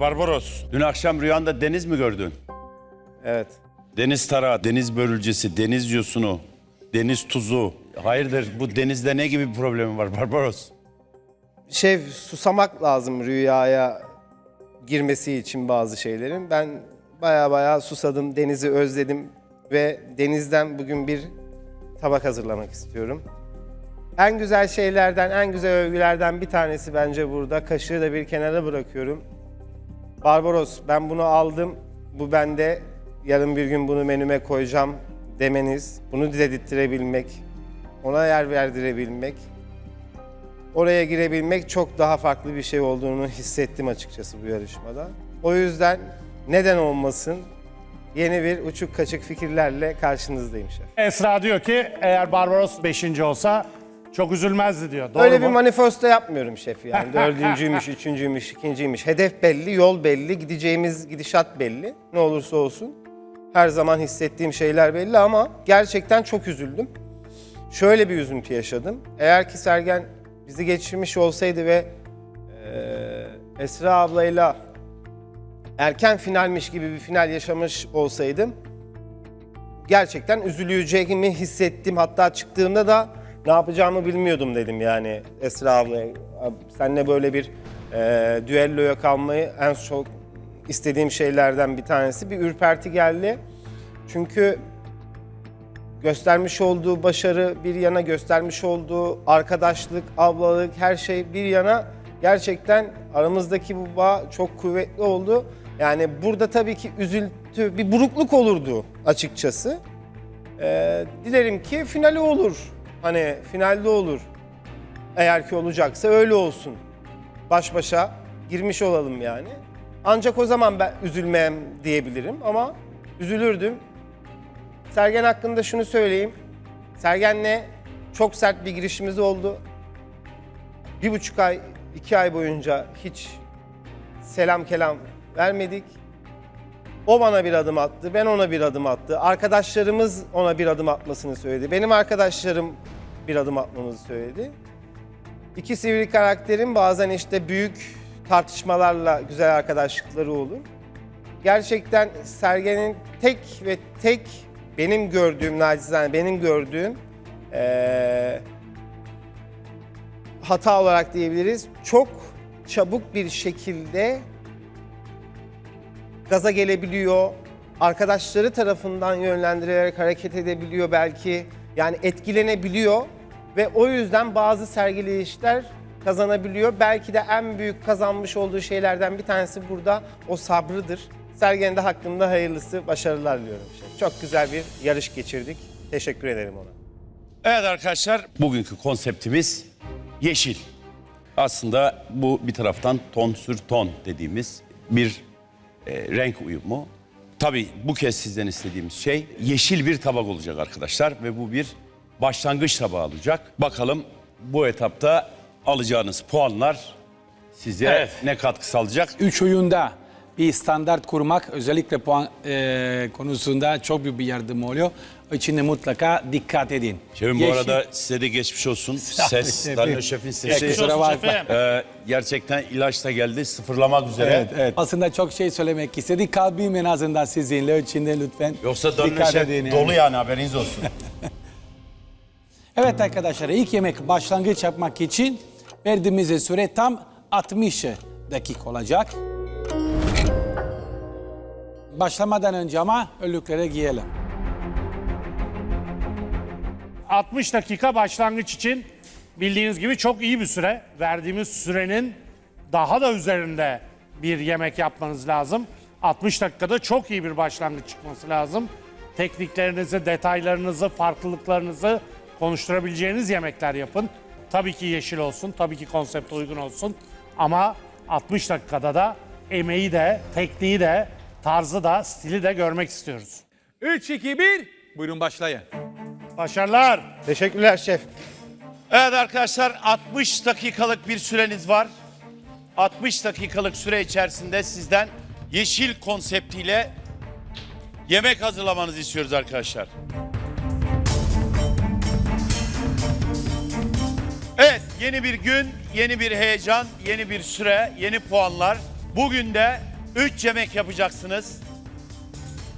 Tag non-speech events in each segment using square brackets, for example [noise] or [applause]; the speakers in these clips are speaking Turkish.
Barbaros, dün akşam rüyanda deniz mi gördün? Evet. Deniz tarağı, deniz börülcesi, deniz yosunu, deniz tuzu. Hayırdır bu denizde ne gibi bir problemi var Barbaros? Şey susamak lazım rüyaya girmesi için bazı şeylerin. Ben baya baya susadım, denizi özledim ve denizden bugün bir tabak hazırlamak istiyorum. En güzel şeylerden, en güzel övgülerden bir tanesi bence burada. Kaşığı da bir kenara bırakıyorum. Barbaros ben bunu aldım. Bu bende. Yarın bir gün bunu menüme koyacağım demeniz. Bunu dedirttirebilmek. Ona yer verdirebilmek. Oraya girebilmek çok daha farklı bir şey olduğunu hissettim açıkçası bu yarışmada. O yüzden neden olmasın yeni bir uçuk kaçık fikirlerle karşınızdayım şef. Esra diyor ki eğer Barbaros 5. olsa çok üzülmezdi diyor. Doğru Öyle mu? bir manifesto yapmıyorum şef yani. Dördüncüymüş, [laughs] üçüncüymüş, ikinciymiş. Hedef belli, yol belli, gideceğimiz gidişat belli. Ne olursa olsun. Her zaman hissettiğim şeyler belli ama gerçekten çok üzüldüm. Şöyle bir üzüntü yaşadım. Eğer ki Sergen bizi geçirmiş olsaydı ve eee, Esra ablayla erken finalmiş gibi bir final yaşamış olsaydım gerçekten üzüleceğimi hissettim. Hatta çıktığımda da ne yapacağımı bilmiyordum dedim yani Esra. Abi, Seninle böyle bir e, düelloya kalmayı en çok istediğim şeylerden bir tanesi. Bir ürperti geldi. Çünkü göstermiş olduğu başarı bir yana göstermiş olduğu arkadaşlık, ablalık her şey bir yana gerçekten aramızdaki bu bağ çok kuvvetli oldu. Yani burada tabii ki üzüntü, bir burukluk olurdu açıkçası. Ee, dilerim ki finali olur. Hani finalde olur. Eğer ki olacaksa öyle olsun. Baş başa girmiş olalım yani. Ancak o zaman ben üzülmem diyebilirim ama üzülürdüm. Sergen hakkında şunu söyleyeyim. Sergen'le çok sert bir girişimiz oldu. Bir buçuk ay, iki ay boyunca hiç selam kelam vermedik. O bana bir adım attı, ben ona bir adım attı. Arkadaşlarımız ona bir adım atmasını söyledi. Benim arkadaşlarım bir adım atmamızı söyledi. İki sivri karakterin bazen işte büyük tartışmalarla güzel arkadaşlıkları olur. Gerçekten Sergen'in tek ve tek benim gördüğüm, nacizane benim gördüğüm eee, hata olarak diyebiliriz. Çok çabuk bir şekilde gaza gelebiliyor. Arkadaşları tarafından yönlendirilerek hareket edebiliyor belki. Yani etkilenebiliyor ve o yüzden bazı sergileyişler kazanabiliyor. Belki de en büyük kazanmış olduğu şeylerden bir tanesi burada o sabrıdır. Sergen'de hakkında hayırlısı, başarılar diliyorum. Çok güzel bir yarış geçirdik. Teşekkür ederim ona. Evet arkadaşlar, bugünkü konseptimiz yeşil. Aslında bu bir taraftan ton sür ton dediğimiz bir e, renk uyumu. Tabii bu kez sizden istediğimiz şey yeşil bir tabak olacak arkadaşlar ve bu bir başlangıç tabağı olacak. Bakalım bu etapta alacağınız puanlar size Evet. ne katkı sağlayacak? Üç oyunda bir standart kurmak özellikle puan e, konusunda çok büyük bir yardım oluyor. İçinde mutlaka dikkat edin. Şefim bu Yeşil- arada size de geçmiş olsun. Ses, şefim. Danilo Şef'in sesi Kusura bakma. e, gerçekten ilaç da geldi. Sıfırlamak üzere. Evet, evet. Aslında çok şey söylemek istedik. Kalbim en azından sizinle içinde lütfen. Yoksa Danilo dikkat Şef edin yani. dolu yani haberiniz olsun. [laughs] Evet arkadaşlar ilk yemek başlangıç yapmak için verdiğimiz süre tam 60 dakika olacak. Başlamadan önce ama önlüklere giyelim. 60 dakika başlangıç için bildiğiniz gibi çok iyi bir süre. Verdiğimiz sürenin daha da üzerinde bir yemek yapmanız lazım. 60 dakikada çok iyi bir başlangıç çıkması lazım. Tekniklerinizi, detaylarınızı, farklılıklarınızı konuşturabileceğiniz yemekler yapın. Tabii ki yeşil olsun, tabii ki konsepte uygun olsun. Ama 60 dakikada da emeği de, tekniği de, tarzı da, stili de görmek istiyoruz. 3, 2, 1. Buyurun başlayın. Başarılar. Teşekkürler şef. Evet arkadaşlar 60 dakikalık bir süreniz var. 60 dakikalık süre içerisinde sizden yeşil konseptiyle yemek hazırlamanızı istiyoruz arkadaşlar. Yeni bir gün, yeni bir heyecan, yeni bir süre, yeni puanlar. Bugün de 3 yemek yapacaksınız.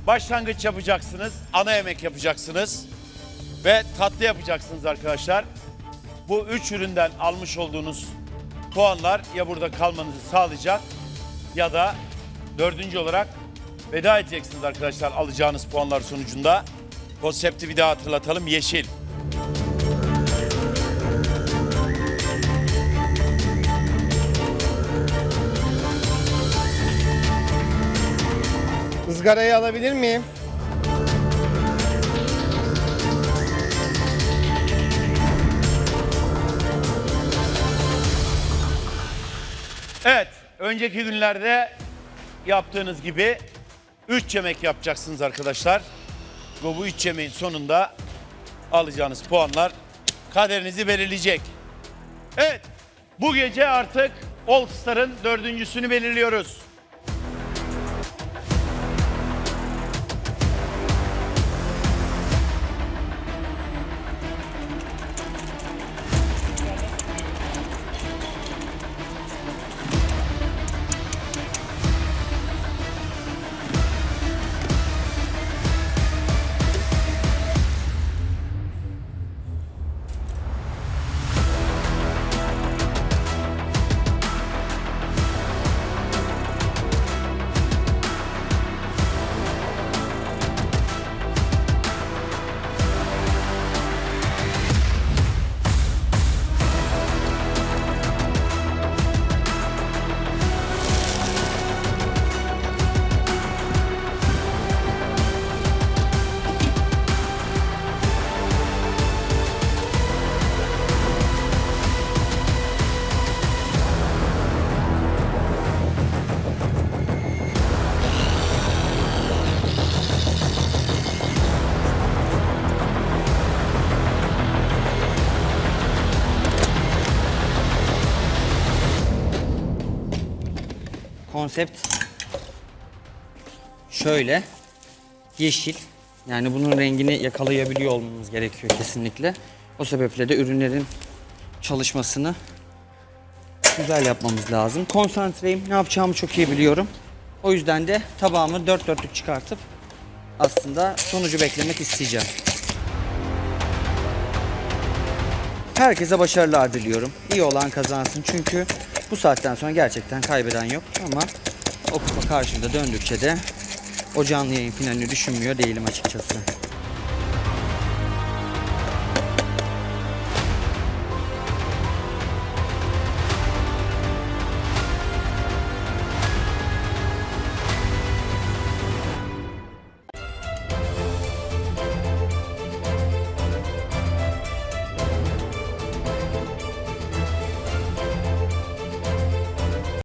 Başlangıç yapacaksınız, ana yemek yapacaksınız ve tatlı yapacaksınız arkadaşlar. Bu üç üründen almış olduğunuz puanlar ya burada kalmanızı sağlayacak ya da dördüncü olarak veda edeceksiniz arkadaşlar alacağınız puanlar sonucunda. Konsepti bir daha hatırlatalım. Yeşil. Izgarayı alabilir miyim? Evet, önceki günlerde yaptığınız gibi 3 yemek yapacaksınız arkadaşlar. Ve bu 3 yemeğin sonunda alacağınız puanlar kaderinizi belirleyecek. Evet, bu gece artık All Star'ın dördüncüsünü belirliyoruz. Konsept şöyle. Yeşil. Yani bunun rengini yakalayabiliyor olmamız gerekiyor kesinlikle. O sebeple de ürünlerin çalışmasını güzel yapmamız lazım. Konsantreyim. Ne yapacağımı çok iyi biliyorum. O yüzden de tabağımı dört dörtlük çıkartıp aslında sonucu beklemek isteyeceğim. Herkese başarılar diliyorum. İyi olan kazansın çünkü bu saatten sonra gerçekten kaybeden yok ama o kupa karşımda döndükçe de o canlı yayın finalini düşünmüyor değilim açıkçası.